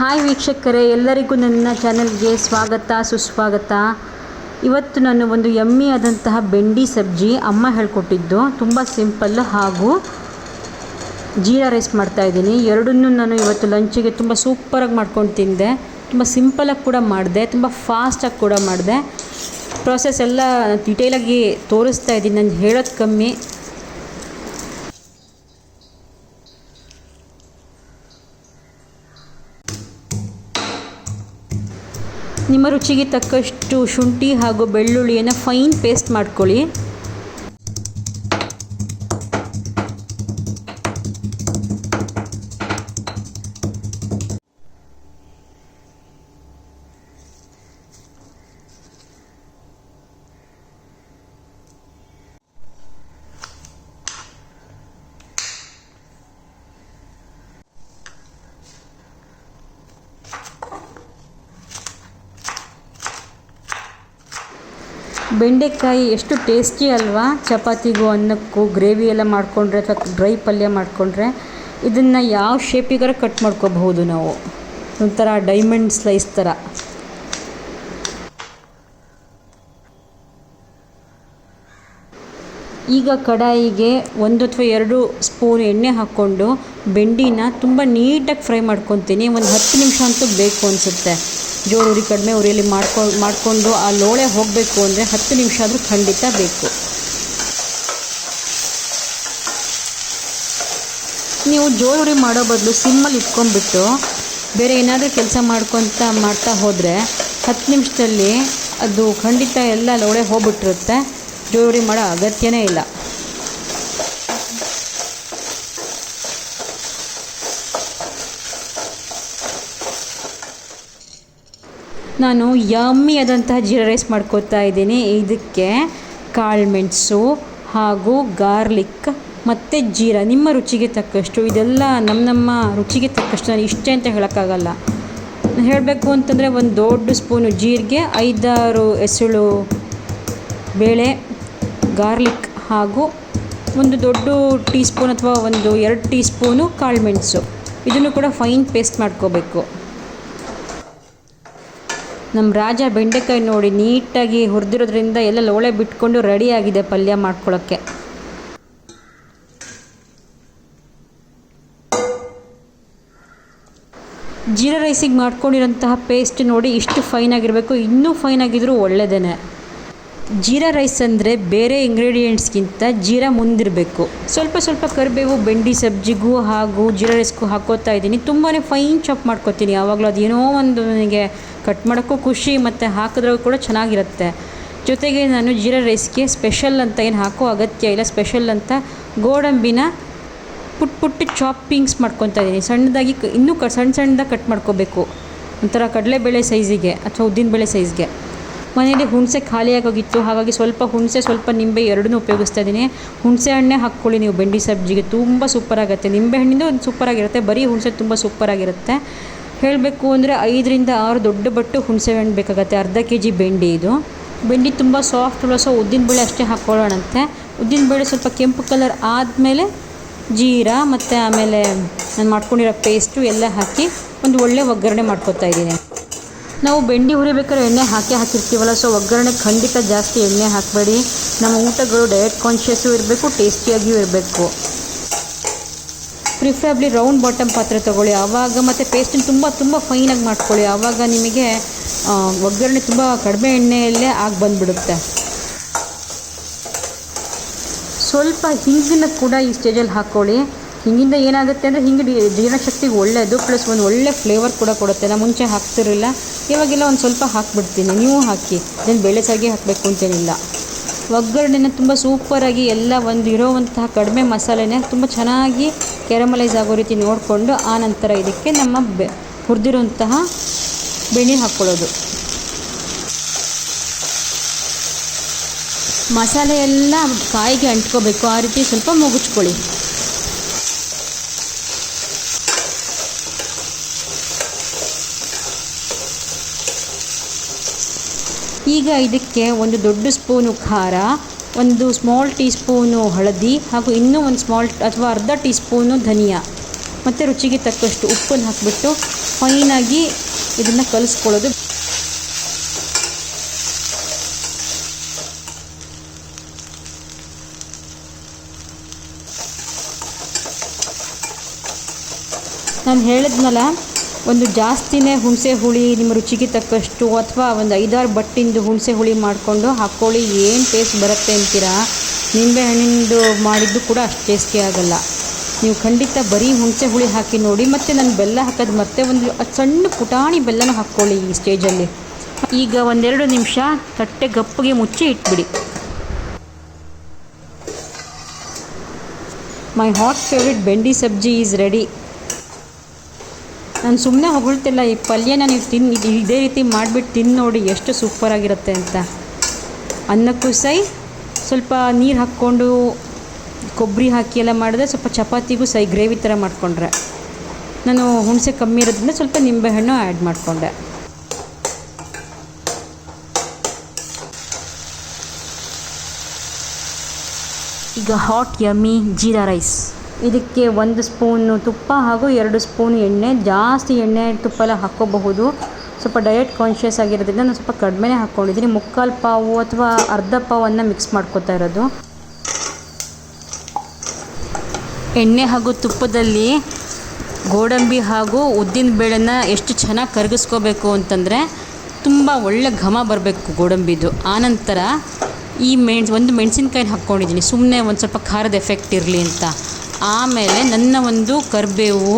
Hi ವೀಕ್ಷಕರೇ, ಎಲ್ಲರಿಗೂ ನನ್ನ ಚಾನಲ್ಗೆ ಸ್ವಾಗತ, ಸುಸ್ವಾಗತ. ಇವತ್ತು ನಾನು ಒಂದು ಯಮ್ಮಿ ಆದಂತಹ ಬೆಂಡಿ ಸಬ್ಜಿ ಅಮ್ಮ ಹೇಳ್ಕೊಟ್ಟಿದ್ದು. ತುಂಬ ಸಿಂಪಲ್ ಹಾಗೂ ಜೀರಾ ರೈಸ್ ಮಾಡ್ತಾಯಿದ್ದೀನಿ ಎರಡನ್ನೂ ನಾನು ಇವತ್ತು ಲಂಚಿಗೆ ತುಂಬ ಸೂಪರಾಗಿ ಮಾಡ್ಕೊಂಡು ತಿಂದೆ. ತುಂಬ ಸಿಂಪಲಾಗಿ ಕೂಡ ಮಾಡಿದೆ, ತುಂಬ ಫಾಸ್ಟಾಗಿ ಕೂಡ ಮಾಡಿದೆ. ಪ್ರೋಸೆಸ್ ಎಲ್ಲ ಡಿಟೇಲಾಗಿ ತೋರಿಸ್ತಾ ಇದ್ದೀನಿ. ನಾನು ಹೇಳೋದು ಕಮ್ಮಿ. ನಿಮ್ಮ ರುಚಿಗೆ ತಕ್ಕಷ್ಟು ಶುಂಠಿ ಹಾಗೂ ಬೆಳ್ಳುಳ್ಳಿಯನ್ನು ಫೈನ್ ಪೇಸ್ಟ್ ಮಾಡ್ಕೊಳ್ಳಿ. ಬೆಂಡೆಕಾಯಿ ಎಷ್ಟು ಟೇಸ್ಟಿ ಅಲ್ವಾ? ಚಪಾತಿಗೂ, ಅನ್ನಕ್ಕೂ ಗ್ರೇವಿ ಎಲ್ಲ ಮಾಡಿಕೊಂಡ್ರೆ ಅಥವಾ ಡ್ರೈ ಪಲ್ಯ ಮಾಡಿಕೊಂಡ್ರೆ ಇದನ್ನು ಯಾವ ಶೇಪಿಗಾರ ಕಟ್ ಮಾಡ್ಕೋಬಹುದು ನಾವು? ಒಂಥರ ಡೈಮಂಡ್ ಸ್ಲೈಸ್ ಥರ ಈಗ ಕಡಾಯಿಗೆ ಒಂದು ಅಥವಾ ಎರಡು ಸ್ಪೂನ್ ಎಣ್ಣೆ ಹಾಕ್ಕೊಂಡು ಬೆಂಡಿನ ತುಂಬ ನೀಟಾಗಿ ಫ್ರೈ ಮಾಡ್ಕೊತೀನಿ. ಒಂದು ಹತ್ತು ನಿಮಿಷ ಅಂತೂ ಬೇಕು ಅನಿಸುತ್ತೆ. ಜೋರು ಉರಿ ಕಡಿಮೆ ಉರಿಯಲ್ಲಿ ಮಾಡ್ಕೊ, ಮಾಡಿಕೊಂಡು ಆ ಲೋಳೆ ಹೋಗಬೇಕು ಅಂದರೆ ಹತ್ತು ನಿಮಿಷ ಆದರೂ ಖಂಡಿತ ಬೇಕು. ನೀವು ಜೋರು ಉರಿ ಮಾಡೋ ಬದಲು ಸಿಮ್ಮಲ್ಲಿ ಇಟ್ಕೊಂಡ್ಬಿಟ್ಟು ಬೇರೆ ಏನಾದರೂ ಕೆಲಸ ಮಾಡ್ಕೊತ ಮಾಡ್ತಾ ಹೋದರೆ ಹತ್ತು ನಿಮಿಷದಲ್ಲಿ ಅದು ಖಂಡಿತ ಎಲ್ಲ ಲೋಳೆ ಹೋಗ್ಬಿಟ್ಟಿರುತ್ತೆ. ಜೋರಿ ಮಾಡೋ ಅಗತ್ಯನೇ ಇಲ್ಲ. ನಾನು ಯಮ್ಮಿ ಆದಂತಹ ಜೀರಾ ರೈಸ್ ಮಾಡ್ಕೋತಾ ಇದ್ದೀನಿ. ಇದಕ್ಕೆ ಕಾಳುಮೆಣಸು ಹಾಗೂ ಗಾರ್ಲಿಕ್ ಮತ್ತು ಜೀರಾ. ನಿಮ್ಮ ರುಚಿಗೆ ತಕ್ಕಷ್ಟು, ಇದೆಲ್ಲ ನಮ್ಮ ನಮ್ಮ ರುಚಿಗೆ ತಕ್ಕಷ್ಟು ನಾನು ಇಷ್ಟೇ ಅಂತ ಹೇಳೋಕ್ಕಾಗಲ್ಲ. ಹೇಳಬೇಕು ಅಂತಂದರೆ ಒಂದು ದೊಡ್ಡ ಸ್ಪೂನು ಜೀರಿಗೆ, ಐದಾರು ಎಸಳು ಬೇಳೆ, ಗಾರ್ಲಿಕ್ ಹಾಗೂ ಒಂದು ದೊಡ್ಡ ಟೀ ಸ್ಪೂನ್ ಅಥವಾ ಒಂದು ಎರಡು ಟೀ ಸ್ಪೂನು ಕಾಳುಮೆಣಸು ಇದನ್ನು ಕೂಡ ಫೈನ್ ಪೇಸ್ಟ್ ಮಾಡ್ಕೋಬೇಕು. ನಮ್ಮ ರಾಜ ಬೆಂಡೆಕಾಯಿ ನೋಡಿ ನೀಟಾಗಿ ಹುರಿದಿರೋದ್ರಿಂದ ಎಲ್ಲ ಲೋಳೆ ಬಿಟ್ಕೊಂಡು ರೆಡಿಯಾಗಿದೆ ಪಲ್ಯ ಮಾಡ್ಕೊಳ್ಳೋಕ್ಕೆ ಜೀರಾ ರೈಸಿಗೆ ಮಾಡ್ಕೊಂಡಿರೋಂತಹ ಪೇಸ್ಟ್ ನೋಡಿ ಇಷ್ಟು ಫೈನಾಗಿರಬೇಕು ಇನ್ನೂ ಫೈನಾಗಿದ್ದರೂ ಒಳ್ಳೆಯದೇ ಜೀರಾ ರೈಸ್ ಅಂದರೆ ಬೇರೆ ಇಂಗ್ರೀಡಿಯೆಂಟ್ಸ್ಗಿಂತ ಜೀರಾ ಮುಂದಿರಬೇಕು. ಸ್ವಲ್ಪ ಸ್ವಲ್ಪ ಕರಿಬೇವು, ಬೆಂಡಿ ಸಬ್ಜಿಗೂ ಹಾಗೂ ಜೀರಾ ರೈಸ್ಗೂ ಹಾಕೋತಾ ಇದ್ದೀನಿ. ತುಂಬಾ ಫೈನ್ ಚಾಪ್ ಮಾಡ್ಕೊತೀನಿ. ಯಾವಾಗಲೂ ಅದೇನೋ ಒಂದು ನನಗೆ ಕಟ್ ಮಾಡೋಕ್ಕೂ ಖುಷಿ ಮತ್ತು ಹಾಕಿದ್ರೂ ಕೂಡ ಚೆನ್ನಾಗಿರುತ್ತೆ. ಜೊತೆಗೆ ನಾನು ಜೀರಾ ರೈಸ್ಗೆ ಸ್ಪೆಷಲ್ ಅಂತ ಏನು ಹಾಕೋ ಅಗತ್ಯ ಇಲ್ಲ. ಸ್ಪೆಷಲ್ ಅಂತ ಗೋಡಂಬಿನ ಪುಟ್ ಪುಟ್ಟ ಚಾಪಿಂಗ್ಸ್ ಮಾಡ್ಕೊತಾ ಇದ್ದೀನಿ. ಸಣ್ಣದಾಗಿ ಇನ್ನೂ ಕ ಸಣ್ಣ ಸಣ್ಣದಾಗಿ ಕಟ್ ಮಾಡ್ಕೋಬೇಕು. ಒಂಥರ ಕಡಲೆಬೇಳೆ ಸೈಜಿಗೆ ಅಥವಾ ಉದ್ದಿನಬೇಳೆ ಸೈಜ್ಗೆ. ಮನೆಯಲ್ಲಿ ಹುಣಸೆ ಖಾಲಿಯಾಗೋಗಿತ್ತು ಹಾಗಾಗಿ ಸ್ವಲ್ಪ ಹುಣಸೆ, ಸ್ವಲ್ಪ ನಿಂಬೆ ಎರಡನ್ನೂ ಉಪಯೋಗಿಸ್ತಾ ಇದ್ದೀನಿ. ಹುಣಸೆ ಹಣ್ಣೆ ಹಾಕ್ಕೊಳ್ಳಿ ನೀವು ಬೆಂಡಿ ಸಬ್ಜಿಗೆ. ತುಂಬ ಸೂಪರಾಗುತ್ತೆ ನಿಂಬೆ ಹಣ್ಣಿಂದು ಒಂದು ಸೂಪರಾಗಿರುತ್ತೆ ಬರೀ ಹುಣಸೆ ತುಂಬ ಸೂಪರಾಗಿರುತ್ತೆ ಹೇಳಬೇಕು ಅಂದರೆ ಐದರಿಂದ ಆರು ದೊಡ್ಡ ಬಟ್ಟು ಹುಣಸೆ ಹಣ್ಣು ಬೇಕಾಗುತ್ತೆ. ಅರ್ಧ ಕೆ ಜಿ ಬೆಂಡಿ ಇದು. ಬೆಂಡಿ ತುಂಬ ಸಾಫ್ಟ್ ಅಲ್ಲ ಸೊ ಉದ್ದಿನಬೇಳೆ ಅಷ್ಟೇ ಹಾಕ್ಕೊಳ್ಳೋಣಂತೆ ಉದ್ದಿನಬೇಳೆ ಸ್ವಲ್ಪ ಕೆಂಪು ಕಲರ್ ಆದಮೇಲೆ ಜೀರಾ ಮತ್ತು ಆಮೇಲೆ ನಾನು ಮಾಡ್ಕೊಂಡಿರೋ ಪೇಸ್ಟು ಎಲ್ಲ ಹಾಕಿ ಒಂದು ಒಳ್ಳೆ ಒಗ್ಗರಣೆ ಮಾಡ್ಕೊತಾ ಇದ್ದೀನಿ. ನಾವು ಬೆಂಡಿ ಹುರಿಬೇಕಾದ್ರೆ ಎಣ್ಣೆ ಹಾಕಿ ಹಾಕಿರ್ತೀವಲ್ಲ ಸೊ ಒಗ್ಗರಣೆ ಖಂಡಿತ ಜಾಸ್ತಿ ಎಣ್ಣೆ ಹಾಕಬೇಡಿ. ನಮ್ಮ ಊಟಗಳು ಡಯಟ್ ಕಾನ್ಷಿಯಸ್ಸು ಇರಬೇಕು ಟೇಸ್ಟಿಯಾಗಿಯೂ ಇರಬೇಕು. ಪ್ರಿಫರಬ್ಲಿ ರೌಂಡ್ ಬಾಟಮ್ ಪಾತ್ರೆ ತೊಗೊಳ್ಳಿ. ಆವಾಗ ಮತ್ತು ಪೇಸ್ಟನ್ನು ತುಂಬ ತುಂಬ ಫೈನಾಗಿ ಮಾಡ್ಕೊಳ್ಳಿ. ಆವಾಗ ನಿಮಗೆ ಒಗ್ಗರಣೆ ತುಂಬ ಕಡಿಮೆ ಎಣ್ಣೆಯಲ್ಲೇ ಆಗಿ ಬಂದುಬಿಡುತ್ತೆ. ಸ್ವಲ್ಪ ಹಿಂಗಿನ ಕೂಡ ಈ ಸ್ಟೇಜಲ್ಲಿ ಹಾಕ್ಕೊಳ್ಳಿ ಹಿಂಗಿಂದ ಏನಾಗುತ್ತೆ ಅಂದರೆ ಹಿಂಗೆ ಜೀರ್ಣಶಕ್ತಿಗೆ ಒಳ್ಳೆಯದು ಪ್ಲಸ್ ಒಂದು ಒಳ್ಳೆ ಫ್ಲೇವರ್ ಕೂಡ ಕೊಡುತ್ತೆ. ನಾನು ಮುಂಚೆ ಹಾಕ್ತಿರಲಿಲ್ಲ. ಇವಾಗೆಲ್ಲ ಒಂದು ಸ್ವಲ್ಪ ಹಾಕ್ಬಿಡ್ತೀನಿ. ನೀವು ಹಾಕಿ. ಇದನ್ನು ಬೇಳೆ ಸಾರಿಗೆ ಹಾಕಬೇಕು ಅಂತೇನಿಲ್ಲ. ಒಗ್ಗರಣೆನ ತುಂಬ ಸೂಪರಾಗಿ ಎಲ್ಲ ಒಂದು ಇರೋವಂತಹ ಕಡಿಮೆ ಮಸಾಲೆನೇ ತುಂಬ ಚೆನ್ನಾಗಿ ಕ್ಯಾರಮಲೈಸ್ ಆಗೋ ರೀತಿ ನೋಡಿಕೊಂಡು, ಆ ನಂತರ ಇದಕ್ಕೆ ನಮ್ಮ ಬೆ ಹುರಿದಿರುವಂತಹ ಬೆಣ್ಣೆ ಹಾಕ್ಕೊಳ್ಳೋದು ಮಸಾಲೆ ಎಲ್ಲ ಕಾಯಿಗೆ ಅಂಟ್ಕೋಬೇಕು. ಆ ರೀತಿ ಸ್ವಲ್ಪ ಮುಗುಚ್ಕೊಳ್ಳಿ. ಈಗ ಇದಕ್ಕೆ ಒಂದು ದೊಡ್ಡ ಸ್ಪೂನು ಖಾರ, ಒಂದು ಸ್ಮಾಲ್ ಟೀ ಸ್ಪೂನು ಹಳದಿ ಹಾಗೂ ಇನ್ನೂ ಒಂದು ಸ್ಮಾಲ್ ಅಥವಾ ಅರ್ಧ ಟೀ ಸ್ಪೂನು ಧನಿಯಾ. ಮತ್ತು ರುಚಿಗೆ ತಕ್ಕಷ್ಟು ಉಪ್ಪನ್ನು ಹಾಕಿಬಿಟ್ಟು ಫೈನಾಗಿ ಇದನ್ನು ಕಲಿಸ್ಕೊಳ್ಳೋದು. ನಾನು ಹೇಳಿದ್ನಲ್ಲ ಒಂದು ಜಾಸ್ತಿನೇ ಹುಣಸೆ ಹುಳಿ ನಿಮ್ಮ ರುಚಿಗೆ ತಕ್ಕಷ್ಟು ಅಥವಾ ಒಂದು ಐದಾರು ಬಟ್ಟಿಂದು ಹುಣಸೆ ಹುಳಿ ಮಾಡಿಕೊಂಡು ಹಾಕ್ಕೊಳ್ಳಿ. ಏನು ಟೇಸ್ಟ್ ಬರುತ್ತೆ ಅಂತೀರಾ? ನಿಂಬೆ ಹಣ್ಣಿಂದು ಮಾಡಿದ್ದು ಕೂಡ ಅಷ್ಟು ಟೇಸ್ಟಿ ಆಗಲ್ಲ. ನೀವು ಖಂಡಿತ ಬರೀ ಹುಣಸೆ ಹುಳಿ ಹಾಕಿ ನೋಡಿ, ಮತ್ತು ನಾನು ಬೆಲ್ಲ ಹಾಕೋದು ಮತ್ತೆ ಒಂದು ಸಣ್ಣ ಪುಟಾಣಿ ಬೆಲ್ಲನೂ ಹಾಕ್ಕೊಳ್ಳಿ ಈ ಸ್ಟೇಜಲ್ಲಿ ಈಗ ಒಂದೆರಡು ನಿಮಿಷ ತಟ್ಟೆ ಗಪ್ಪಗೆ ಮುಚ್ಚಿ ಇಟ್ಬಿಡಿ. ಮೈ ಹಾಟ್ ಫೇವ್ರೆಟ್ ಬೆಂಡಿ ಸಬ್ಜಿ ಈಸ್ ರೆಡಿ ನಾನು ಸುಮ್ಮನೆ ಹೊಗಳ್ತಿಲ್ಲ, ಈ ಪಲ್ಯನ ನೀವು ಇದು ಇದೇ ರೀತಿ ಮಾಡಿಬಿಟ್ಟು ತಿಂದು ನೋಡಿ ಎಷ್ಟು ಸೂಪರಾಗಿರುತ್ತೆ ಅಂತ. ಅನ್ನಕ್ಕೂ ಸೈ, ಸ್ವಲ್ಪ ನೀರು ಹಾಕ್ಕೊಂಡು ಕೊಬ್ಬರಿ ಹಾಕಿ ಎಲ್ಲ ಮಾಡಿದ್ರೆ ಸ್ವಲ್ಪ ಚಪಾತಿಗೂ ಸೈ ಗ್ರೇವಿ ಥರ ಮಾಡಿಕೊಂಡ್ರೆ. ನಾನು ಹುಣಸೆ ಕಮ್ಮಿ ಇರೋದ್ರಿಂದ ಸ್ವಲ್ಪ ನಿಂಬೆಹಣ್ಣು ಆ್ಯಡ್ ಮಾಡಿಕೊಂಡೆ. ಈಗ ಹಾಟ್ ಯಮ್ಮಿ ಜೀರಾ ರೈಸ್ ಇದಕ್ಕೆ ಒಂದು ಸ್ಪೂನು ತುಪ್ಪ ಹಾಗೂ ಎರಡು ಸ್ಪೂನ್ ಎಣ್ಣೆ, ಜಾಸ್ತಿ ಎಣ್ಣೆ ತುಪ್ಪ ಎಲ್ಲ ಹಾಕ್ಕೋಬಹುದು. ಸ್ವಲ್ಪ ಡಯಟ್ ಕಾನ್ಷಿಯಸ್ ಆಗಿರೋದ್ರಿಂದ ನಾನು ಸ್ವಲ್ಪ ಕಡಿಮೆನೇ ಹಾಕ್ಕೊಂಡಿದ್ದೀನಿ ಮುಕ್ಕಾಲು ಪಾವು ಅಥವಾ ಅರ್ಧ ಪಾವನ್ನು ಮಿಕ್ಸ್ ಮಾಡ್ಕೋತಾ ಇರೋದು. ಎಣ್ಣೆ ಹಾಗೂ ತುಪ್ಪದಲ್ಲಿ ಗೋಡಂಬಿ ಹಾಗೂ ಉದ್ದಿನ ಬೇಳೆನ ಎಷ್ಟು ಚೆನ್ನಾಗಿ ಕರಗಿಸ್ಕೋಬೇಕು ಅಂತಂದರೆ ತುಂಬ ಒಳ್ಳೆ ಘಮ ಬರಬೇಕು ಗೋಡಂಬಿದು. ಆನಂತರ ಈ ಮೆಣ್, ಒಂದು ಮೆಣಸಿನ್ಕಾಯಿನ ಹಾಕ್ಕೊಂಡಿದ್ದೀನಿ ಸುಮ್ಮನೆ ಒಂದು ಸ್ವಲ್ಪ ಖಾರದ ಎಫೆಕ್ಟ್ ಇರಲಿ ಅಂತ. ಆಮೇಲೆ ನನ್ನ ಒಂದು ಕರಿಬೇವು,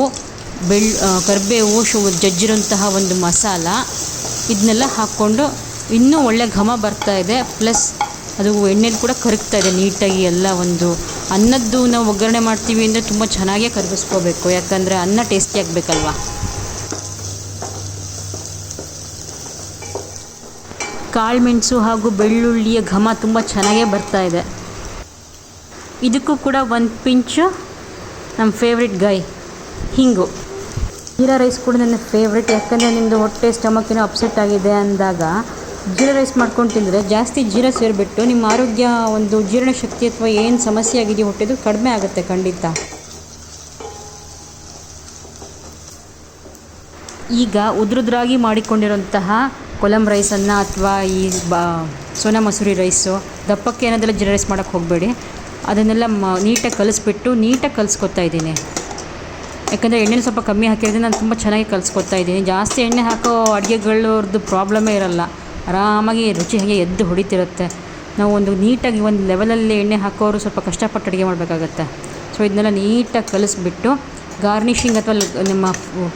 ಬೆಳ್ ಕರಿಬೇವು ಶು ಜಜ್ಜಿರುವಂತಹ ಒಂದು ಮಸಾಲ ಇದನ್ನೆಲ್ಲ ಹಾಕ್ಕೊಂಡು ಇನ್ನೂ ಒಳ್ಳೆ ಘಮ ಬರ್ತಾ ಇದೆ. ಪ್ಲಸ್ ಅದು ಎಣ್ಣೆಲಿ ಕೂಡ ಕರಗ್ತಾ ಇದೆ ನೀಟಾಗಿ ಎಲ್ಲ ಒಂದು. ಅನ್ನದ್ದು ನಾವು ಒಗ್ಗರಣೆ ಮಾಡ್ತೀವಿ ಅಂದರೆ ತುಂಬ ಚೆನ್ನಾಗೇ ಕರಗಿಸ್ಕೋಬೇಕು. ಯಾಕಂದರೆ ಅನ್ನ ಟೇಸ್ಟಿ ಆಗಬೇಕಲ್ವ? ಕಾಳುಮೆಣಸು ಹಾಗೂ ಬೆಳ್ಳುಳ್ಳಿಯ ಘಮ ತುಂಬ ಚೆನ್ನಾಗೇ ಬರ್ತಾ ಇದೆ. ಇದಕ್ಕೂ ಕೂಡ ಒಂದು ಪಿಂಚು ನಮ್ಮ ಫೇವ್ರೆಟ್ ಗೈ ಹಿಂಗು. ಜೀರಾ ರೈಸ್ ಕೂಡ ನನ್ನ ಫೇವ್ರೆಟ್ ಯಾಕಂದರೆ ನಿಮ್ಮದು ಹೊಟ್ಟೆ ಏನೋ ಅಪ್ಸೆಟ್ ಆಗಿದೆ ಅಂದಾಗ ಜೀರಾ ರೈಸ್ ಮಾಡ್ಕೊಂಡು ತಿಂದರೆ ಜಾಸ್ತಿ ಜೀರಾ ಸೇರಿಬಿಟ್ಟು ನಿಮ್ಮ ಆರೋಗ್ಯ ಒಂದು ಜೀರ್ಣಶಕ್ತಿ ಅಥವಾ ಏನು ಸಮಸ್ಯೆ ಆಗಿದೆಯೋ ಹೊಟ್ಟೆದು ಕಡಿಮೆ ಆಗುತ್ತೆ ಖಂಡಿತ. ಈಗ ಉದ್ರುದ್ರಾಗಿ ಮಾಡಿಕೊಂಡಿರೋಂತಹ ಕೊಲಂ ರೈಸನ್ನು ಅಥವಾ ಈ ಬಾ ಸೋನಾ ಮಸೂರಿ ರೈಸು ದಪ್ಪಕ್ಕೆ ಏನಾದರೂ ಜೀರಾ ರೈಸ್ ಮಾಡೋಕ್ಕೆ ಹೋಗಬೇಡಿ. ಅದನ್ನೆಲ್ಲ ಮ, ನೀಟಾಗಿ ಕಲಿಸ್ಬಿಟ್ಟು ನೀಟಾಗಿ ಕಲಿಸ್ಕೊತಾ ಇದ್ದೀನಿ. ಯಾಕಂದರೆ ಎಣ್ಣೆನ ಸ್ವಲ್ಪ ಕಮ್ಮಿ ಹಾಕಿರೋದ್ರಿಂದ ನಾನು ತುಂಬ ಚೆನ್ನಾಗಿ ಕಲಿಸ್ಕೊತಾ ಇದ್ದೀನಿ. ಜಾಸ್ತಿ ಎಣ್ಣೆ ಹಾಕೋ ಅಡುಗೆಗಳವ್ರದ್ದು ಪ್ರಾಬ್ಲಮೇ ಇರಲ್ಲ. ಆರಾಮಾಗಿ ರುಚಿ ಹಾಗೆ ಎದ್ದು ಹೊಡಿತಿರುತ್ತೆ. ನಾವು ಒಂದು ನೀಟಾಗಿ ಒಂದು ಲೆವೆಲಲ್ಲಿ ಎಣ್ಣೆ ಹಾಕೋರು ಸ್ವಲ್ಪ ಕಷ್ಟಪಟ್ಟು ಅಡುಗೆ ಮಾಡಬೇಕಾಗತ್ತೆ. ಸೊ ಇದನ್ನೆಲ್ಲ ನೀಟಾಗಿ ಕಲಿಸ್ಬಿಟ್ಟು ಗಾರ್ನಿಷಿಂಗ್ ಅಥವಾ ನಿಮ್ಮ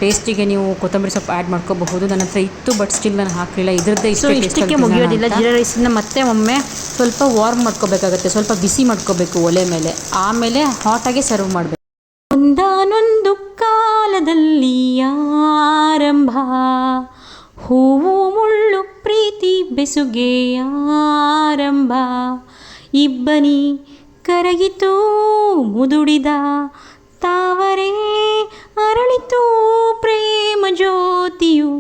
ಟೇಸ್ಟಿಗೆ ನೀವು ಕೊತ್ತಂಬರಿ ಸೊಪ್ಪು ಆ್ಯಡ್ ಮಾಡ್ಕೋಬಹುದು. ನನ್ನ ಹತ್ರ ಇತ್ತು ಬಟ್ ಸ್ಟಿಲ್ ನಾನು ಹಾಕಲಿಲ್ಲ. ಇದ್ರದ್ದೇ ಸೊ ಇಷ್ಟಕ್ಕೆ ಮುಗಿಯೋದಿಲ್ಲ. ಜೀರಾ ರೈಸನ್ನ ಮತ್ತೆ ಒಮ್ಮೆ ಸ್ವಲ್ಪ ವಾರ್ಮ್ ಮಾಡ್ಕೋಬೇಕಾಗುತ್ತೆ. ಸ್ವಲ್ಪ ಬಿಸಿ ಮಾಡ್ಕೋಬೇಕು ಒಲೆ ಮೇಲೆ. ಆಮೇಲೆ ಹಾಟಾಗಿ ಸರ್ವ್ ಮಾಡಬೇಕು. ಒಂದಾನೊಂದು ಕಾಲದಲ್ಲಿ ಆರಂಭ. ಹೂವು ಮುಳ್ಳು ಪ್ರೀತಿ ಬೆಸುಗೆ ಆರಂಭ. ಇಬ್ಬನಿ ಕರಗಿತು ಮುದುಡಿದ ತಾವರೇ धरणितो प्रेम ज्योतियु